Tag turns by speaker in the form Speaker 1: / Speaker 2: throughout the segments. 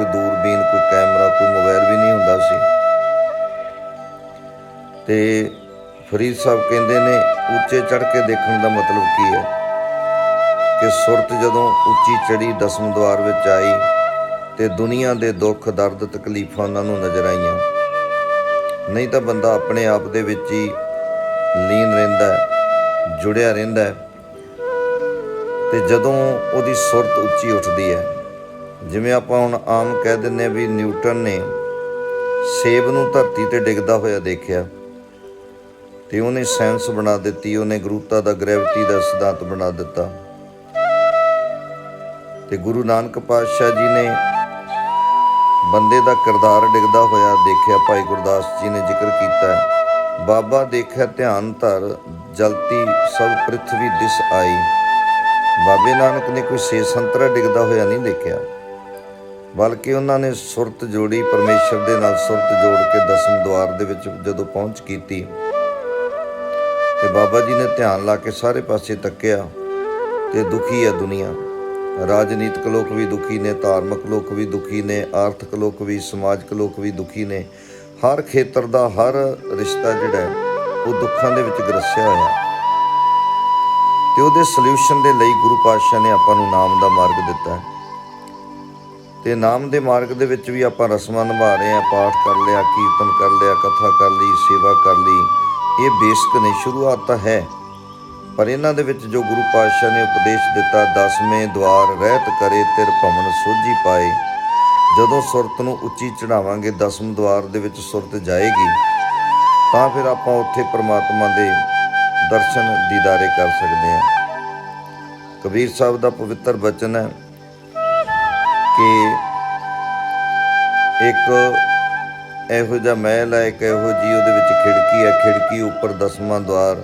Speaker 1: ਕੋਈ ਦੂਰਬੀਨ, ਕੋਈ ਕੈਮਰਾ, ਕੋਈ ਮੋਬਾਈਲ ਵੀ ਨਹੀਂ ਹੁੰਦਾ ਸੀ। ਤੇ ਫਰੀਦ ਸਾਹਿਬ ਕਹਿੰਦੇ ਨੇ, ਉੱਚੇ ਚੜ ਕੇ ਦੇਖਣ ਦਾ ਮਤਲਬ ਕੀ ਹੈ? ਕਿ ਸੁਰਤ ਜਦੋਂ ਉੱਚੀ ਚੜੀ ਦਸਮ ਦਵਾਰ ਵਿੱਚ ਆਈ, ਤੇ ਦੁਨੀਆ ਦੇ ਦੁੱਖ, ਦਰਦ, ਤਕਲੀਫਾਂ ਉਹਨਾਂ ਨੂੰ ਨਜ਼ਰ ਆਈਆਂ। ਨਹੀਂ ਤਾਂ ਬੰਦਾ ਆਪਣੇ ਆਪ ਦੇ ਵਿੱਚ ਹੀ ਲੀਨ ਰਹਿੰਦਾ ਜੁੜਿਆ ਰਹਿੰਦਾ ਤੇ ਜਦੋਂ ਉਹਦੀ ਸੁਰਤ ਉੱਚੀ ਉੱਠਦੀ ਹੈ ਜਿਵੇਂ ਆਪਾਂ ਹੁਣ ਆਮ ਕਹਿ ਦਿੰਨੇ ਆ ਵੀ ਨਿਊਟਨ ਨੇ ਸੇਬ ਨੂੰ ਧਰਤੀ ਤੇ ਡਿੱਗਦਾ ਹੋਇਆ ਦੇਖਿਆ ਤੇ ਉਹਨੇ ਸਾਇੰਸ ਬਣਾ ਦਿੱਤੀ, ਉਹਨੇ ਗੁਰੂਤਾ ਦਾ ਗ੍ਰੈਵਿਟੀ ਦਾ ਸਿਧਾਂਤ ਬਣਾ ਦਿੱਤਾ। ਤੇ ਗੁਰੂ ਨਾਨਕ ਪਾਤਸ਼ਾਹ ਜੀ ਨੇ ਬੰਦੇ ਦਾ ਕਿਰਦਾਰ ਡਿੱਗਦਾ ਹੋਇਆ ਦੇਖਿਆ, ਭਾਈ ਗੁਰਦਾਸ ਜੀ ਨੇ ਜ਼ਿਕਰ ਕੀਤਾ ਬਾਬਾ ਦੇਖਿਆ ਧਿਆਨ ਧਰ, ਜਲਤੀ ਸਭ ਪ੍ਰਿਥਵੀ ਦਿਸ ਆਈ। ਬਾਬੇ ਨਾਨਕ ਨੇ ਕੋਈ ਸੇ ਸੰਤਰਾ ਡਿੱਗਦਾ ਹੋਇਆ ਨਹੀਂ ਦੇਖਿਆ। ਬਲਕਿ ਉਹਨਾਂ ਨੇ ਸੁਰਤ ਜੋੜੀ ਪਰਮੇਸ਼ਰ ਦੇ ਨਾਲ ਸੁਰਤ ਜੋੜ ਕੇ ਦਸਮ ਦਵਾਰ ਦੇ ਵਿੱਚ ਜਦੋਂ ਪਹੁੰਚ ਕੀਤੀ, ਤੇ ਬਾਬਾ ਜੀ ਨੇ ਧਿਆਨ ਲਾ ਕੇ ਸਾਰੇ ਪਾਸੇ ਤੱਕਿਆ ਤੇ ਦੁਖੀ ਹੈ ਦੁਨੀਆ। ਰਾਜਨੀਤਿਕ ਲੋਕ ਵੀ ਦੁਖੀ ਨੇ, ਧਾਰਮਿਕ ਲੋਕ ਵੀ ਦੁਖੀ ਨੇ, ਆਰਥਿਕ ਲੋਕ ਵੀ, ਸਮਾਜਿਕ ਲੋਕ ਵੀ ਦੁਖੀ ਨੇ। ਹਰ ਖੇਤਰ ਦਾ ਹਰ ਰਿਸ਼ਤਾ ਜਿਹੜਾ ਉਹ ਦੁੱਖਾਂ ਦੇ ਵਿੱਚ ਗਰਸਿਆ ਹੋਇਆ। ਤੇ ਉਹਦੇ ਸੋਲੂਸ਼ਨ ਦੇ ਲਈ ਗੁਰੂ ਪਾਤਸ਼ਾਹ ਨੇ ਆਪਾਂ ਨੂੰ ਨਾਮ ਦਾ ਮਾਰਗ ਦਿੱਤਾ ਹੈ। ਤੇ ਨਾਮ ਦੇ ਮਾਰਗ ਦੇ ਵਿੱਚ ਵੀ ਆਪਾਂ ਰਸਮਾਂ ਨਿਭਾ ਰਹੇ ਹਾਂ, ਪਾਠ ਕਰ ਲਿਆ, ਕੀਰਤਨ ਕਰ ਲਿਆ, ਕਥਾ ਕਰ ਲਈ, ਸੇਵਾ ਕਰ ਲਈ। ਇਹ ਬੇਸਿਕ ਨੇ ਸ਼ੁਰੂਆਤ ਤਾਂ ਹੈ, ਪਰ ਇਹਨਾਂ ਦੇ ਵਿੱਚ ਜੋ ਗੁਰੂ ਪਾਤਸ਼ਾਹ ਨੇ ਉਪਦੇਸ਼ ਦਿੱਤਾ, ਦਸਵੇਂ ਦਵਾਰ ਰਹਿਤ ਕਰੇ, ਤਿਰ ਭਵਨ ਸੋਝੀ ਪਾਏ। ਜਦੋਂ ਸੁਰਤ ਨੂੰ ਉੱਚੀ ਚੜਾਵਾਂਗੇ ਦਸਮ ਦਵਾਰ ਦੇ ਵਿੱਚ ਸੁਰਤ ਜਾਏਗੀ, ਤਾਂ ਫਿਰ ਆਪਾਂ ਉੱਥੇ ਪ੍ਰਮਾਤਮਾ ਦੇ ਦਰਸ਼ਨ, ਦੀਦਾਰੇ ਕਰ ਸਕਦੇ ਹਾਂ। ਕਬੀਰ ਸਾਹਿਬ ਦਾ ਪਵਿੱਤਰ ਬਚਨ ਹੈ ਕਿ ਇੱਕ ਇਹੋ ਜਿਹਾ ਮਹਿਲ ਹੈ, ਇੱਕ ਇਹੋ ਜੀ ਉਹਦੇ ਵਿੱਚ ਖਿੜਕੀ ਹੈ। ਖਿੜਕੀ ਉੱਪਰ ਦਸਵਾਂ ਦਵਾਰ।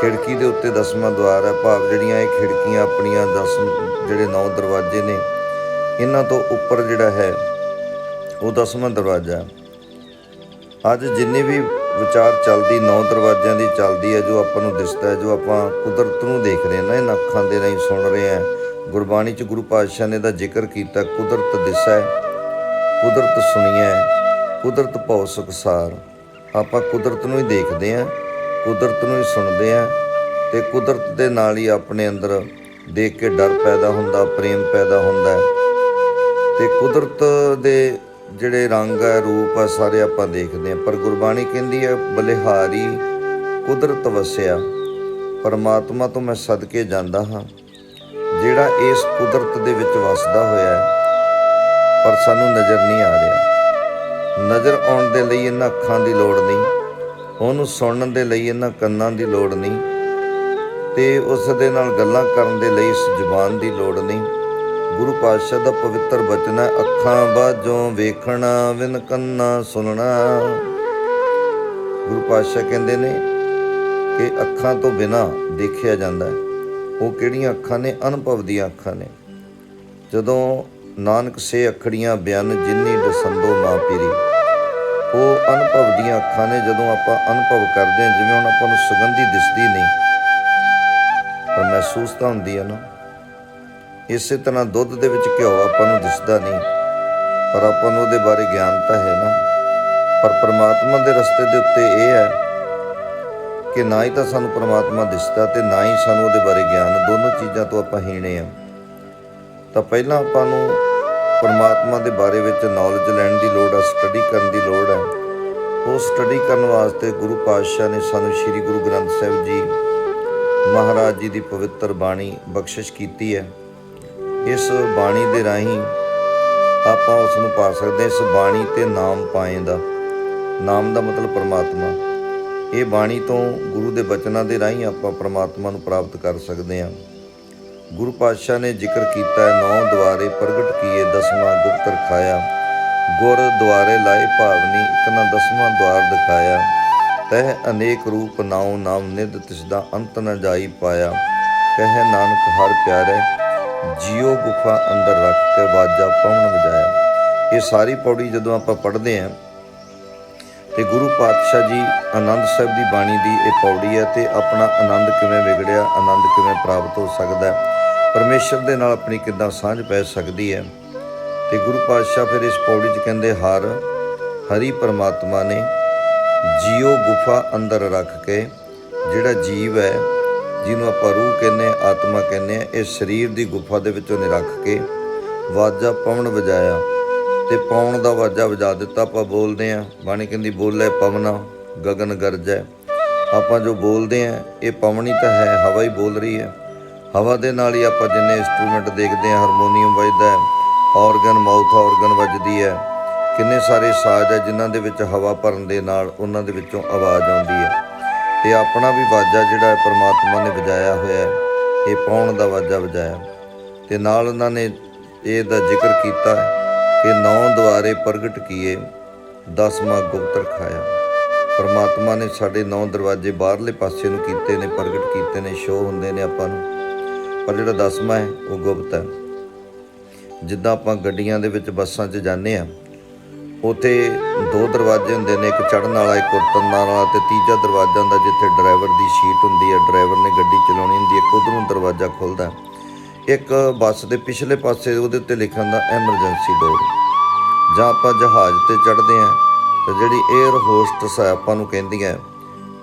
Speaker 1: ਖਿੜਕੀ ਦੇ ਉੱਤੇ ਦਸਵਾਂ ਦਵਾਰ ਹੈ। ਭਾਵ ਜਿਹੜੀਆਂ ਇਹ ਖਿੜਕੀਆਂ ਆਪਣੀਆਂ ਦਸ ਜਿਹੜੇ ਨੌ ਦਰਵਾਜ਼ੇ ਨੇ, ਇਹਨਾਂ ਤੋਂ ਉੱਪਰ ਜਿਹੜਾ ਹੈ, ਉਹ ਦਸਵਾਂ ਦਰਵਾਜ਼ਾ ਹੈ। ਅੱਜ ਜਿੰਨੀ ਵੀ ਵਿਚਾਰ ਚੱਲਦੀ, ਨੌ ਦਰਵਾਜ਼ਿਆਂ ਦੀ ਚੱਲਦੀ ਹੈ, ਜੋ ਆਪਾਂ ਨੂੰ ਦਿਸਦਾ ਹੈ, ਜੋ ਆਪਾਂ ਕੁਦਰਤ ਨੂੰ ਦੇਖ ਰਹੇ ਹਾਂ, ਨਾ, ਇਹਨਾਂ ਅੱਖਾਂ ਦੇ ਰਾਹੀਂ ਸੁਣ ਰਹੇ ਹਾਂ ਗੁਰਬਾਣੀ ਚ ਗੁਰੂ ਪਾਤਸ਼ਾਹ ਨੇ ਦਾ ਜ਼ਿਕਰ ਕੀਤਾ, ਕੁਦਰਤ ਦਿਸੈ, ਕੁਦਰਤ ਸੁਣੀਐ, ਕੁਦਰਤ ਭਉ ਸੁਖਸਾਰ। ਆਪਾਂ ਕੁਦਰਤ ਨੂੰ ਹੀ ਦੇਖਦੇ ਹਾਂ ਕੁਦਰਤ ਨੂੰ ਹੀ ਸੁਣਦੇ ਹਾਂ ਤੇ ਕੁਦਰਤ ਦੇ ਨਾਲ ਹੀ ਆਪਣੇ ਅੰਦਰ ਦੇਖ ਕੇ ਡਰ ਪੈਦਾ ਹੁੰਦਾ, ਪ੍ਰੇਮ ਪੈਦਾ ਹੁੰਦਾ। ਹੈ ਤੇ ਕੁਦਰਤ ਦੇ ਜਿਹੜੇ ਰੰਗ ਹੈ, ਰੂਪ ਹੈ, ਸਾਰੇ ਆਪਾਂ ਦੇਖਦੇ ਹਾਂ ਪਰ ਗੁਰਬਾਣੀ ਕਹਿੰਦੀ ਹੈ, ਬਲਿਹਾਰੀ ਕੁਦਰਤ ਵਸਿਆ। ਪਰਮਾਤਮਾ ਤੋਂ ਮੈਂ ਸਦਕੇ ਜਾਂਦਾ ਹਾਂ। ਜਿਹੜਾ ਇਸ ਕੁਦਰਤ ਦੇ ਵਿੱਚ ਵਸਦਾ ਹੋਇਆ ਹੈ, ਪਰ ਸਾਨੂੰ ਨਜ਼ਰ ਨਹੀਂ ਆ ਰਿਹਾ। ਨਜ਼ਰ ਆਉਣ ਦੇ ਲਈ ਇਹਨਾਂ ਅੱਖਾਂ ਦੀ ਲੋੜ ਨਹੀਂ, ਉਹਨੂੰ ਸੁਣਨ ਦੇ ਲਈ ਇਹਨਾਂ ਕੰਨਾਂ ਦੀ ਲੋੜ ਨਹੀਂ, ਤੇ ਉਸ ਦੇ ਨਾਲ ਗੱਲਾਂ ਕਰਨ ਦੇ ਲਈ ਇਸ ਜ਼ੁਬਾਨ ਦੀ ਲੋੜ ਨਹੀਂ। ਗੁਰੂ ਪਾਤਸ਼ਾਹ ਦਾ ਪਵਿੱਤਰ ਬਚਨ ਹੈ, ਅੱਖਾਂ ਬਾਝੋਂ ਵੇਖਣਾ, ਵਿਨ ਕੰਨਾਂ ਸੁਣਨਾ। ਗੁਰੂ ਪਾਤਸ਼ਾਹ ਕਹਿੰਦੇ ਨੇ ਕਿ ਅੱਖਾਂ ਤੋਂ ਬਿਨਾ ਦੇਖਿਆ ਜਾਂਦਾ ਹੈ। ਉਹ ਕਿਹੜੀਆਂ ਅੱਖਾਂ ਨੇ? ਅਨੁਭਵ ਦੀਆਂ ਅੱਖਾਂ ਨੇ। ਜਦੋਂ ਨਾਨਕ ਸੇ ਅੱਖੜੀਆਂ ਬਿਆਨ ਜਿੰਨੀ ਦਸੰਦੋ ਮਾਂ ਪੀਰੀ। ਉਹ ਅਨੁਭਵ ਦੀਆਂ ਅੱਖਾਂ ਨੇ ਜਦੋਂ ਆਪਾਂ ਅਨੁਭਵ ਕਰਦੇ ਹਾਂ, ਜਿਵੇਂ ਹੁਣ ਆਪਾਂ ਨੂੰ ਸੁਗੰਧੀ ਦਿਸਦੀ ਨਹੀਂ। ਪਰ ਮਹਿਸੂਸ ਤਾਂ ਹੁੰਦੀ ਹੈ ਨਾ। ਇਸੇ ਤਰ੍ਹਾਂ ਦੁੱਧ ਦੇ ਵਿੱਚ ਘਿਓ ਆਪਾਂ ਨੂੰ ਦਿਸਦਾ ਨਹੀਂ। ਪਰ ਆਪਾਂ ਨੂੰ ਉਹਦੇ ਬਾਰੇ ਗਿਆਨ ਤਾਂ ਹੈ ਨਾ। ਪਰ ਪ੍ਰਮਾਤਮਾ ਦੇ ਰਸਤੇ ਦੇ ਉੱਤੇ ਇਹ ਹੈ ਕਿ ਨਾ ਹੀ ਤਾਂ ਸਾਨੂੰ ਪਰਮਾਤਮਾ ਦਿਸਦਾ ਤੇ ਨਾ ਹੀ ਸਾਨੂੰ ਉਹਦੇ ਬਾਰੇ ਗਿਆਨ। ਦੋਨੋਂ ਚੀਜ਼ਾਂ ਤੋਂ ਆਪਾਂ ਹੀਣੇ ਆ। ਤਾਂ ਪਹਿਲਾਂ ਆਪਾਂ ਨੂੰ ਪਰਮਾਤਮਾ ਦੇ ਬਾਰੇ ਵਿੱਚ ਨੌਲੇਜ ਲੈਣ ਦੀ ਲੋੜ ਆ ਸਟੱਡੀ ਕਰਨ ਦੀ ਲੋੜ ਹੈ ਉਹ ਸਟੱਡੀ ਕਰਨ ਵਾਸਤੇ ਗੁਰੂ ਪਾਤਸ਼ਾਹ ਨੇ ਸਾਨੂੰ ਸ੍ਰੀ ਗੁਰੂ ਗ੍ਰੰਥ ਸਾਹਿਬ ਜੀ ਮਹਾਰਾਜ ਜੀ ਦੀ ਪਵਿੱਤਰ ਬਾਣੀ ਬਖਸ਼ਿਸ਼ ਕੀਤੀ ਹੈ। ਇਸ ਬਾਣੀ ਦੇ ਰਾਹੀਂ ਆਪਾਂ ਉਸ ਨੂੰ ਪਾ ਸਕਦੇ ਇਸ ਬਾਣੀ ਤੇ ਨਾਮ ਪਾਏ ਦਾ। ਨਾਮ ਦਾ ਮਤਲਬ ਪਰਮਾਤਮਾ। ਇਹ ਬਾਣੀ ਤੋਂ ਗੁਰੂ ਦੇ ਬਚਨਾਂ ਦੇ ਰਾਹੀਂ ਆਪਾਂ ਪਰਮਾਤਮਾ ਨੂੰ ਪ੍ਰਾਪਤ ਕਰ ਸਕਦੇ ਹਾਂ। ਗੁਰੂ ਪਾਤਸ਼ਾਹ ਨੇ ਜ਼ਿਕਰ ਕੀਤਾ ਹੈ ਨੌ ਦੁਆਰੇ ਪ੍ਰਗਟ ਕੀਏ, ਦਸਵਾਂ ਗੁਪਤ ਰਖਾਇਆ ਗੁਰ ਦੁਆਰੇ ਲਾਏ ਭਾਵਨੀ, ਇਕ ਦਸਵਾਂ ਦੁਆਰ ਦਿਖਾਇਆ। ਤਹ ਅਨੇਕ ਰੂਪ ਨਾਉ, ਨਾਮ ਨਿਧ ਤਿਸ ਦਾ ਅੰਤ ਨ ਜਾਈ ਪਾਇਆ। ਕਹਿ ਨਾਨਕ, ਹਰ ਪਿਆਰੇ, ਜਿਉ ਗੁਫਾ ਅੰਦਰ ਰੱਖ ਕੇ ਬਾਜਾ ਪਵਨ ਵਜਾਇਆ। ਇਹ ਸਾਰੀ ਪੌੜੀ ਜਦੋਂ ਆਪਾਂ ਪੜ੍ਹਦੇ ਹਾਂ ਤੇ ਗੁਰੂ ਪਾਤਸ਼ਾਹ ਜੀ ਆਨੰਦ ਸਾਹਿਬ ਦੀ ਬਾਣੀ ਦੀ ਇਹ ਪੌੜੀ ਹੈ ਤੇ ਆਪਣਾ ਆਨੰਦ ਕਿਵੇਂ ਵਿਗੜਿਆ, ਆਨੰਦ ਕਿਵੇਂ ਪ੍ਰਾਪਤ ਹੋ ਸਕਦਾ ਹੈ, ਪਰਮੇਸ਼ਰ ਦੇ ਨਾਲ ਆਪਣੀ ਕਿੱਦਾਂ ਸਾਂਝ ਪੈ ਸਕਦੀ ਹੈ। ਤੇ ਗੁਰੂ ਪਾਤਸ਼ਾਹ ਫਿਰ ਇਸ ਪੌੜੀ 'ਚ ਕਹਿੰਦੇ, ਹਰ ਹਰੀ ਪਰਮਾਤਮਾ ਨੇ ਜੀਉ ਗੁਫਾ ਅੰਦਰ ਰੱਖ ਕੇ ਜਿਹੜਾ ਜੀਵ ਹੈ, ਜਿਹਨੂੰ ਆਪਾਂ ਰੂਹ ਕਹਿੰਦੇ ਆਤਮਾ ਕਹਿੰਦੇ ਆ ਇਹ ਸਰੀਰ ਦੀ ਗੁਫਾ ਦੇ ਵਿੱਚੋਂ ਉਹਨੇ ਕੇ ਵਾਜਾ ਪਵਨ ਵਜਾਇਆ। ਤੇ ਪਾਉਣ ਦਾ ਵਾਜਾ ਵਜਾ ਦਿੱਤਾ, ਆਪਾਂ ਬੋਲਦੇ ਆ ਬਾਣੀ ਕਹਿੰਦੀ, ਬੋਲੇ ਪਵਨਾ, ਗਗਨ ਗਰਜੈ। ਆਪਾਂ ਜੋ ਬੋਲਦੇ ਆ ਇਹ ਪਵਨ ਤਾਂ ਹੈ, ਹਵਾ ਹੀ ਬੋਲ ਰਹੀ ਹੈ। ਹਵਾ ਦੇ ਨਾਲ ਹੀ ਆਪਾਂ ਜਿੰਨੇ ਇੰਸਟਰੂਮੈਂਟ ਦੇਖਦੇ ਆ ਹਾਰਮੋਨੀਅਮ ਵੱਜਦਾ ਹੈ ਆਰਗਨ ਮਾਊਥ ਆਰਗਨ ਵੱਜਦੀ ਹੈ। ਕਿੰਨੇ ਸਾਰੇ ਸਾਜ਼ ਹੈ, ਜਿਨ੍ਹਾਂ ਦੇ ਵਿੱਚ ਹਵਾ ਭਰਨ ਦੇ ਨਾਲ ਉਹਨਾਂ ਦੇ ਵਿੱਚੋਂ ਆਵਾਜ਼ ਆਉਂਦੀ ਹੈ। ਤੇ ਆਪਣਾ ਵੀ ਵਾਜਾ ਜਿਹੜਾ ਹੈ, ਪ੍ਰਮਾਤਮਾ ਨੇ ਵਜਾਇਆ ਹੋਇਆ ਹੈ, ਇਹ ਪਾਉਣ ਦਾ ਵਾਜਾ ਵਜਾਇਆ। ਤੇ ਨਾਲ ਉਹਨਾਂ ਨੇ ਇਹ ਦਾ ਜ਼ਿਕਰ ਕੀਤਾ ਕਿ ਨੌ ਦੁਆਰੇ ਪ੍ਰਗਟ ਕੀਏ ਦਸਵਾਂ ਗੁਪਤ ਰਖਾਇਆ ਪਰਮਾਤਮਾ ਨੇ ਸਾਡੇ ਨੌ ਦਰਵਾਜ਼ੇ ਬਾਹਰਲੇ ਪਾਸੇ ਨੂੰ ਕੀਤੇ ਨੇ, ਪ੍ਰਗਟ ਕੀਤੇ ਨੇ ਸ਼ੋ ਹੁੰਦੇ ਨੇ ਆਪਾਂ ਨੂੰ। ਪਰ ਜਿਹੜਾ ਦਸਵਾਂ ਹੈ, ਉਹ ਗੁਪਤ ਹੈ। ਜਿੱਦਾਂ ਆਪਾਂ ਗੱਡੀਆਂ ਦੇ ਵਿੱਚ ਬੱਸਾਂ 'ਚ ਜਾਂਦੇ ਆ ਉੱਥੇ ਦੋ ਦਰਵਾਜ਼ੇ ਹੁੰਦੇ ਨੇ, ਇੱਕ ਚੜ੍ਹਨ ਵਾਲਾ, ਇੱਕ ਉਤਰਨ ਵਾਲਾ ਤੇ ਤੀਜਾ ਦਰਵਾਜ਼ਾ ਹੁੰਦਾ ਜਿੱਥੇ ਡਰਾਈਵਰ ਦੀ ਸੀਟ ਹੁੰਦੀ ਹੈ। ਡਰਾਈਵਰ ਨੇ ਗੱਡੀ ਚਲਾਉਣੀ ਹੁੰਦੀ ਹੈ ਉਧਰੋਂ ਦਰਵਾਜ਼ਾ ਖੁੱਲਦਾ ਇੱਕ ਬੱਸ ਦੇ ਪਿਛਲੇ ਪਾਸੇ ਉਹਦੇ ਉੱਤੇ ਲਿਖਿਆ ਹੁੰਦਾ ਐਮਰਜੈਂਸੀ ਡੋਰ ਜਾਂ ਆਪਾਂ ਜਹਾਜ਼ ਤੇ ਚੜ੍ਹਦੇ ਆ ਤਾਂ ਜਿਹੜੀ 에ਅਰ ਹੋਸਟਸ ਹੈ ਆਪਾਂ ਨੂੰ ਕਹਿੰਦੀ ਹੈ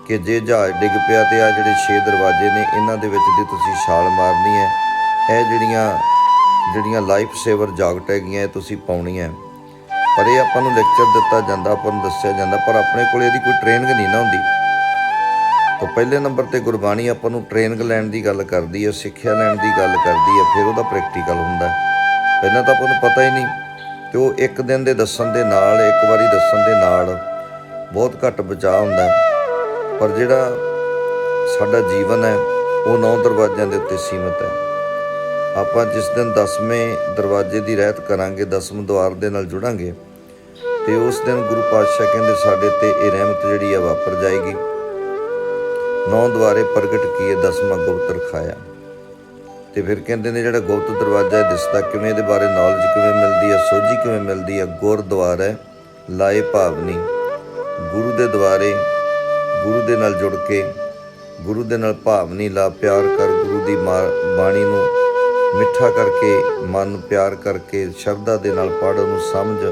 Speaker 1: ਕਿ ਜੇ ਜਹਾਜ਼ ਡਿੱਗ ਪਿਆ ਤੇ ਆ ਜਿਹੜੇ 6 ਦਰਵਾਜ਼ੇ ਨੇ, ਇਹਨਾਂ ਦੇ ਵਿੱਚ ਦੀ ਤੁਸੀਂ ਛਾਲ ਮਾਰਨੀ ਹੈ। ਇਹ ਜਿਹੜੀਆਂ ਜਿਹੜੀਆਂ ਲਾਈਫ ਸੇਵਰ ਜਾਕਟ ਹੈਗੀਆਂ, ਇਹ ਤੁਸੀਂ ਪਾਉਣੀਆਂ ਪਰ ਇਹ ਆਪਾਂ ਨੂੰ ਲੈਕਚਰ ਦਿੱਤਾ ਜਾਂਦਾ, ਆਪਾਂ ਨੂੰ ਦੱਸਿਆ ਜਾਂਦਾ, ਪਰ ਆਪਣੇ ਕੋਲ ਇਹਦੀ ਕੋਈ ਟ੍ਰੇਨਿੰਗ ਨਹੀਂ ਨਾ ਹੁੰਦੀ। ਤਾਂ ਪਹਿਲੇ ਨੰਬਰ ਤੇ ਗੁਰਬਾਣੀ ਆਪਾਂ ਨੂੰ ਟ੍ਰੇਨਿੰਗ ਲੈਣ ਦੀ ਗੱਲ ਕਰਦੀ ਹੈ, ਸਿੱਖਿਆ ਲੈਣ ਦੀ ਗੱਲ ਕਰਦੀ ਹੈ, ਫਿਰ ਉਹਦਾ ਪ੍ਰੈਕਟੀਕਲ ਹੁੰਦਾ ਪਹਿਲਾਂ ਤਾਂ ਆਪਾਂ ਨੂੰ ਪਤਾ ਹੀ ਨਹੀਂ ਤੇ ਉਹ ਇੱਕ ਦਿਨ ਦੇ ਦੱਸਣ ਦੇ ਨਾਲ, ਇੱਕ ਵਾਰੀ ਦੱਸਣ ਦੇ ਨਾਲ ਬਹੁਤ ਘੱਟ ਬਚਾਅ ਹੁੰਦਾ ਪਰ ਜਿਹੜਾ ਸਾਡਾ ਜੀਵਨ ਹੈ, ਉਹ ਨੌ ਦਰਵਾਜ਼ਿਆਂ ਦੇ ਉੱਤੇ ਸੀਮਿਤ ਹੈ। ਆਪਾਂ ਜਿਸ ਦਿਨ ਦਸਵੇਂ ਦਰਵਾਜ਼ੇ ਦੀ ਰਹਿਤ ਕਰਾਂਗੇ, ਦਸਮ ਦੁਆਰ ਦੇ ਨਾਲ ਜੁੜਾਂਗੇ, ਤੇ ਉਸ ਦਿਨ ਗੁਰੂ ਪਾਤਸ਼ਾਹ ਕਹਿੰਦੇ ਸਾਡੇ ਤੇ ਇਹ ਰਹਿਮਤ ਜਿਹੜੀ ਆ ਵਾਪਰ ਜਾਏਗੀ। ਨੌ ਦੁਆਰੇ ਪ੍ਰਗਟ ਕੀਏ, ਦਸਵਾਂ ਗੁਪਤ ਰਖਾਇਆ। ਤੇ ਫਿਰ ਕਹਿੰਦੇ ਨੇ, ਜਿਹੜਾ ਗੁਪਤ ਦਰਵਾਜ਼ਾ ਦਿਸਦਾ ਕਿਵੇਂ, ਇਹਦੇ ਬਾਰੇ ਨੌਲੇਜ ਕਿਵੇਂ ਮਿਲਦੀ ਹੈ, ਸੋਝੀ ਕਿਵੇਂ ਮਿਲਦੀ ਹੈ? ਗੁਰਦੁਆਰਾ ਹੈ ਲਾਏ ਭਾਵਨੀ ਗੁਰੂ ਦੇ ਦੁਆਰੇ, ਗੁਰੂ ਦੇ ਨਾਲ ਜੁੜ ਕੇ, ਗੁਰੂ ਦੇ ਨਾਲ ਭਾਵਨੀ ਲਾ ਪਿਆਰ ਕਰ ਗੁਰੂ ਦੀ ਮਾ- ਬਾਣੀ ਨੂੰ ਮਿੱਠਾ ਕਰਕੇ, ਮਨ ਨੂੰ ਪਿਆਰ ਕਰਕੇ, ਸ਼ਰਧਾ ਦੇ ਨਾਲ ਪੜ੍ਹ ਉਹਨੂੰ ਸਮਝ,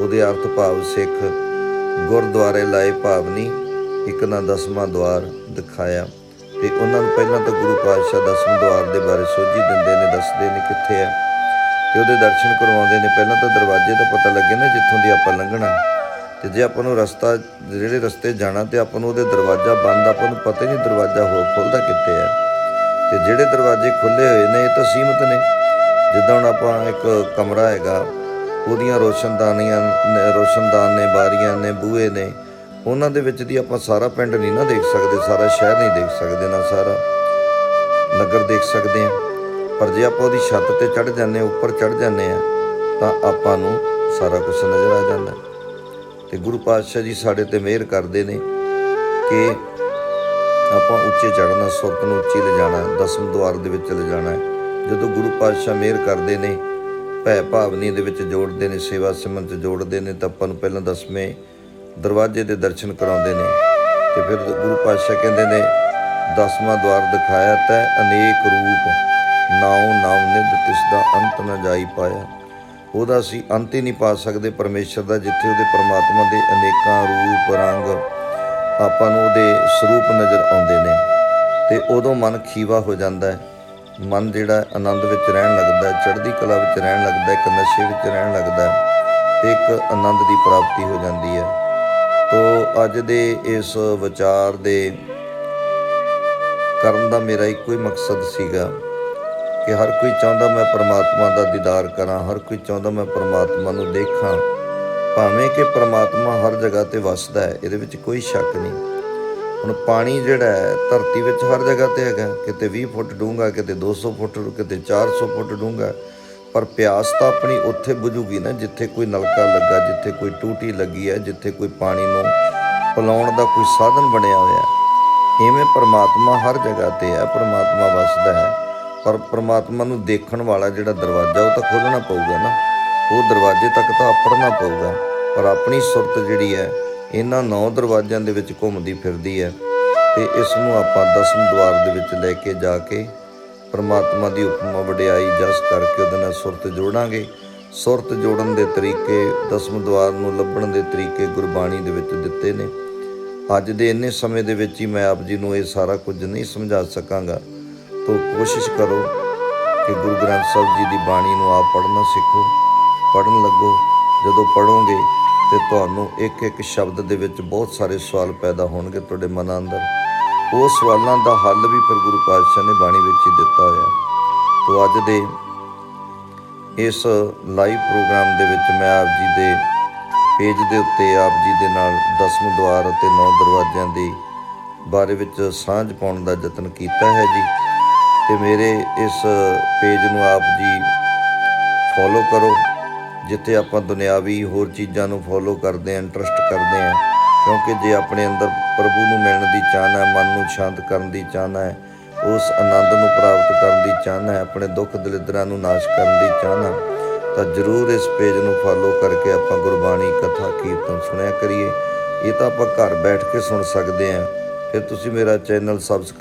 Speaker 1: ਉਹਦੇ ਅਰਥ ਭਾਵ ਸਿੱਖ। ਗੁਰਦੁਆਰੇ ਲਾਏ ਭਾਵਨੀ ਇੱਕ ਨਾ ਦਸਵਾਂ ਦੁਆਰ ਦਿਖਾਇਆ ਤੇ ਉਹਨਾਂ ਨੂੰ ਪਹਿਲਾਂ ਤਾਂ ਗੁਰੂ ਪਾਤਸ਼ਾਹ ਦਸਵੇਂ ਦੁਆਰ ਦੇ ਬਾਰੇ ਸੋਝੀ ਦਿੰਦੇ ਨੇ, ਦੱਸਦੇ ਨੇ ਕਿੱਥੇ ਹੈ। ਤੇ ਉਹਦੇ ਦਰਸ਼ਨ ਕਰਵਾਉਂਦੇ ਨੇ। ਪਹਿਲਾਂ ਤਾਂ ਦਰਵਾਜ਼ੇ ਦਾ ਪਤਾ ਲੱਗੇ ਨਾ ਜਿੱਥੋਂ ਦੀ ਆਪਾਂ ਲੰਘਣਾ। ਤੇ ਜੇ ਆਪਾਂ ਨੂੰ ਰਸਤਾ, ਜਿਹੜੇ ਰਸਤੇ ਜਾਣਾ ਤੇ ਆਪਾਂ ਨੂੰ ਉਹਦੇ ਦਰਵਾਜ਼ਾ ਬੰਦ, ਆਪਾਂ ਨੂੰ ਪਤਾ ਹੀ ਨਹੀਂ ਦਰਵਾਜ਼ਾ ਹੋ ਖੁੱਲਦਾ ਕਿੱਥੇ ਹੈ। ਤੇ ਜਿਹੜੇ ਦਰਵਾਜ਼ੇ ਖੁੱਲੇ ਹੋਏ ਨੇ, ਇਹ ਤਾਂ ਸੀਮਤ ਨੇ। ਜਿੱਦਾਂ ਹੁਣ ਆਪਾਂ ਇੱਕ ਕਮਰਾ ਹੈਗਾ, ਉਹਦੀਆਂ ਰੋਸ਼ਨਦਾਨੀਆਂ ਨੇ- ਰੋਸ਼ਨਦਾਨ ਨੇ, ਬਾਰੀਆਂ ਨੇ, ਬੂਹੇ ਨੇ। ਉਹਨਾਂ ਦੇ ਵਿੱਚ ਦੀ ਆਪਾਂ ਸਾਰਾ ਪਿੰਡ ਨਹੀਂ ਨਾ ਦੇਖ ਸਕਦੇ, ਸਾਰਾ ਸ਼ਹਿਰ ਨਹੀਂ ਦੇਖ ਸਕਦੇ ਨਾ ਸਾਰਾ। ਨਗਰ ਦੇਖ ਸਕਦੇ ਆ ਪਰ ਜੇ ਆਪਾਂ ਉਹਦੀ ਛੱਤ ਤੇ ਚੜ ਜਾਂਦੇ ਹਾਂ, ਉੱਪਰ ਚੜ ਜਾਂਦੇ ਆ ਤਾਂ ਆਪਾਂ ਨੂੰ ਸਾਰਾ ਕੁਝ ਨਜ਼ਰ ਆ ਜਾਂਦਾ। ਤੇ ਗੁਰੂ ਪਾਤਸ਼ਾਹ ਜੀ ਸਾਡੇ ਤੇ ਮਿਹਰ ਕਰਦੇ ਨੇ ਕਿ ਆਪਾਂ ਉੱਚੇ ਚੜਨਾ ਸੁਰਤ ਨੂੰ ਉੱਚੀ ਲਿਜਾਣਾ, ਦਸਮ ਦੁਆਰ ਦੇ ਵਿੱਚ ਲਿਜਾਣਾ ਜਦੋਂ ਗੁਰੂ ਪਾਤਸ਼ਾਹ ਮਿਹਰ ਕਰਦੇ ਨੇ ਭੈ ਭਾਵਨੀ ਦੇ ਵਿੱਚ ਜੋੜਦੇ ਨੇ ਸੇਵਾ ਸਿਮਰਨ ਚ ਜੋੜਦੇ ਨੇ, ਤਾਂ ਆਪਾਂ ਨੂੰ ਪਹਿਲਾਂ ਦਸਵੇਂ ਦਰਵਾਜ਼ੇ ਦੇ ਦਰਸ਼ਨ ਕਰਾਉਂਦੇ ਨੇ ਤੇ ਫਿਰ ਗੁਰੂ ਪਾਤਸ਼ਾਹ ਕਹਿੰਦੇ ਨੇ, ਦਸਵਾਂ ਦੁਆਰ ਦਿਖਾਇਆ ਤੈ ਅਨੇਕ ਰੂਪ, ਨਾਉ ਨਾਮ ਨਿਧ ਤਿਸ ਦਾ ਅੰਤ ਨਾ ਜਾਈ ਪਾਇਆ। ਉਹਦਾ ਅਸੀਂ ਅੰਤ ਹੀ ਨਹੀਂ ਪਾ ਸਕਦੇ ਪਰਮੇਸ਼ਰ ਦਾ, ਜਿੱਥੇ ਉਹਦੇ ਪਰਮਾਤਮਾ ਦੇ ਅਨੇਕਾਂ ਰੂਪ, ਰੰਗ ਆਪਾਂ ਨੂੰ ਉਹਦੇ ਸਰੂਪ ਨਜ਼ਰ ਆਉਂਦੇ ਨੇ। ਤੇ ਉਦੋਂ ਮਨ ਖੀਵਾ ਹੋ ਜਾਂਦਾ ਹੈ। ਮਨ ਜਿਹੜਾ ਆਨੰਦ ਵਿੱਚ ਰਹਿਣ ਲੱਗਦਾ ਚੜ੍ਹਦੀ ਕਲਾ ਵਿੱਚ ਰਹਿਣ ਲੱਗਦਾ ਇੱਕ ਨਸ਼ੇ ਵਿੱਚ ਰਹਿਣ ਲੱਗਦਾ ਹੈ ਇੱਕ ਆਨੰਦ ਦੀ ਪ੍ਰਾਪਤੀ ਹੋ ਜਾਂਦੀ ਹੈ। ਤੋ ਅੱਜ ਦੇ ਇਸ ਵਿਚਾਰ ਦੇ ਕਰਨ ਦਾ ਮੇਰਾ ਇੱਕੋ ਹੀ ਮਕਸਦ ਸੀਗਾ ਕਿ ਹਰ ਕੋਈ ਚਾਹੁੰਦਾ ਮੈਂ ਪਰਮਾਤਮਾ ਦਾ ਦੀਦਾਰ ਕਰਾਂ, ਹਰ ਕੋਈ ਚਾਹੁੰਦਾ ਮੈਂ ਪਰਮਾਤਮਾ ਨੂੰ ਦੇਖਾਂ, ਭਾਵੇਂ ਕਿ ਪਰਮਾਤਮਾ ਹਰ ਜਗ੍ਹਾ ਤੇ ਵਸਦਾ ਹੈ, ਇਹਦੇ ਵਿੱਚ ਕੋਈ ਸ਼ੱਕ ਨਹੀਂ। ਹੁਣ ਪਾਣੀ ਜਿਹੜਾ ਹੈ, ਧਰਤੀ ਵਿੱਚ ਹਰ ਜਗ੍ਹਾ ਤੇ ਹੈਗਾ, ਕਿਤੇ 20 ਫੁੱਟ ਡੂੰਘਾ, ਕਿਤੇ 200 ਫੁੱਟ, ਕਿਤੇ 400 ਫੁੱਟ ਡੂੰਘਾ ਪਰ ਪਿਆਸ ਤਾਂ ਆਪਣੀ ਉੱਥੇ ਬੁਝੂਗੀ ਨਾ, ਜਿੱਥੇ ਕੋਈ ਨਲਕਾ ਲੱਗਾ, ਜਿੱਥੇ ਕੋਈ ਟੂਟੀ ਲੱਗੀ ਹੈ, ਜਿੱਥੇ ਕੋਈ ਪਾਣੀ ਨੂੰ ਪਿਲਾਉਣ ਦਾ ਕੋਈ ਸਾਧਨ ਬਣਿਆ ਹੋਇਆ ਹੈ। ਇਵੇਂ ਪਰਮਾਤਮਾ ਹਰ ਜਗ੍ਹਾ ਤੇ ਹੈ, ਪਰਮਾਤਮਾ ਵਸਦਾ ਹੈ। ਪਰ ਪਰਮਾਤਮਾ ਨੂੰ ਦੇਖਣ ਵਾਲਾ ਜਿਹੜਾ ਦਰਵਾਜ਼ਾ, ਉਹ ਤਾਂ ਖੋਲਣਾ ਪਊਗਾ ਨਾ। ਉਹ ਦਰਵਾਜ਼ੇ ਤੱਕ ਤਾਂ ਆਪੜਨਾ ਪਊਗਾ। ਪਰ ਆਪਣੀ ਸੁਰਤ ਜਿਹੜੀ ਹੈ, ਇਹਨਾਂ ਨੌ ਦਰਵਾਜ਼ਿਆਂ ਦੇ ਵਿੱਚ ਘੁੰਮਦੀ ਫਿਰਦੀ ਹੈ ਤੇ ਇਸ ਨੂੰ ਆਪਾਂ ਦਸਮ ਦੁਆਰ ਦੇ ਵਿੱਚ ਲੈ ਕੇ ਜਾ ਕੇ ਪਰਮਾਤਮਾ ਦੀ ਉਪਮਾ ਵਡਿਆਈ ਜਸ ਕਰਕੇ ਉਹਦੇ ਨਾਲ ਸੁਰਤ ਜੋੜਾਂਗੇ। ਸੁਰਤ ਜੋੜਨ ਦੇ ਤਰੀਕੇ ਦਸਮ ਦਵਾਰ ਨੂੰ ਲੱਭਣ ਦੇ ਤਰੀਕੇ ਗੁਰਬਾਣੀ ਦੇ ਵਿੱਚ ਦਿੱਤੇ ਨੇ। ਅੱਜ ਦੇ ਇੰਨੇ ਸਮੇਂ ਦੇ ਵਿੱਚ ਹੀ ਮੈਂ ਆਪ ਜੀ ਨੂੰ ਇਹ ਸਾਰਾ ਕੁਝ ਨਹੀਂ ਸਮਝਾ ਸਕਾਂਗਾ। ਤੋ ਕੋਸ਼ਿਸ਼ ਕਰੋ ਕਿ ਗੁਰੂ ਗ੍ਰੰਥ ਸਾਹਿਬ ਜੀ ਦੀ ਬਾਣੀ ਨੂੰ ਆਪ ਪੜ੍ਹਨਾ ਸਿੱਖੋ। ਪੜ੍ਹਨ ਲੱਗੋ। ਜਦੋਂ ਪੜ੍ਹੋਗੇ ਤੇ ਤੁਹਾਨੂੰ ਇੱਕ ਇੱਕ ਸ਼ਬਦ ਦੇ ਵਿੱਚ ਬਹੁਤ ਸਾਰੇ ਸਵਾਲ ਪੈਦਾ ਹੋਣਗੇ ਤੁਹਾਡੇ ਮਨ ਅੰਦਰ। ਉਹ ਸਵਾਲਾਂ ਦਾ ਹੱਲ ਵੀ ਫਿਰ ਗੁਰੂ ਪਾਤਸ਼ਾਹ ਨੇ ਬਾਣੀ ਵਿੱਚ ਹੀ ਦਿੱਤਾ ਹੋਇਆ। ਤੋ ਅੱਜ ਦੇ ਇਸ ਲਾਈਵ ਪ੍ਰੋਗਰਾਮ ਦੇ ਵਿੱਚ ਮੈਂ ਆਪ ਜੀ ਦੇ ਪੇਜ ਦੇ ਉੱਤੇ ਆਪ ਜੀ ਦੇ ਨਾਲ ਦਸਮ ਦਵਾਰ ਅਤੇ ਨੌ ਦਰਵਾਜ਼ਿਆਂ ਦੀ ਬਾਰੇ ਵਿੱਚ ਸਾਂਝ ਪਾਉਣ ਦਾ ਯਤਨ ਕੀਤਾ ਹੈ ਜੀ। ਤੇ ਮੇਰੇ ਇਸ ਪੇਜ ਨੂੰ ਆਪ ਜੀ ਫੋਲੋ ਕਰੋ। ਜਿੱਥੇ ਆਪਾਂ ਦੁਨਿਆਵੀ ਹੋਰ ਚੀਜ਼ਾਂ ਨੂੰ ਫੋਲੋ ਕਰਦੇ ਆਂ ਇੰਟਰਸਟ ਕਰਦੇ ਆਂ ਕਿਉਂਕਿ ਜੇ ਆਪਣੇ ਅੰਦਰ ਪ੍ਰਭੂ ਨੂੰ ਮਿਲਣ ਦੀ ਚਾਹਨਾ ਹੈ, ਮਨ ਨੂੰ ਸ਼ਾਂਤ ਕਰਨ ਦੀ ਚਾਹਨਾ ਹੈ, ਉਸ ਆਨੰਦ ਨੂੰ ਪ੍ਰਾਪਤ ਕਰਨ ਦੀ ਚਾਹਨਾ ਹੈ, ਆਪਣੇ ਦੁੱਖ ਦਲਿਦਰਾਂ ਨੂੰ ਨਾਸ਼ ਕਰਨ ਦੀ ਚਾਹਨਾ, ਤਾਂ ਜਰੂਰ ਇਸ ਪੇਜ ਨੂੰ ਫੋਲੋ ਕਰਕੇ ਆਪਾਂ ਗੁਰਬਾਣੀ, ਕਥਾ, ਕੀਰਤਨ ਸੁਣਿਆ ਕਰੀਏ। ਇਹ ਤਾਂ ਆਪਾਂ ਘਰ ਬੈਠ ਕੇ ਸੁਣ ਸਕਦੇ ਆਂ ਫਿਰ ਤੁਸੀਂ ਮੇਰਾ ਚੈਨਲ ਸਬਸਕ੍ਰਾਈਬ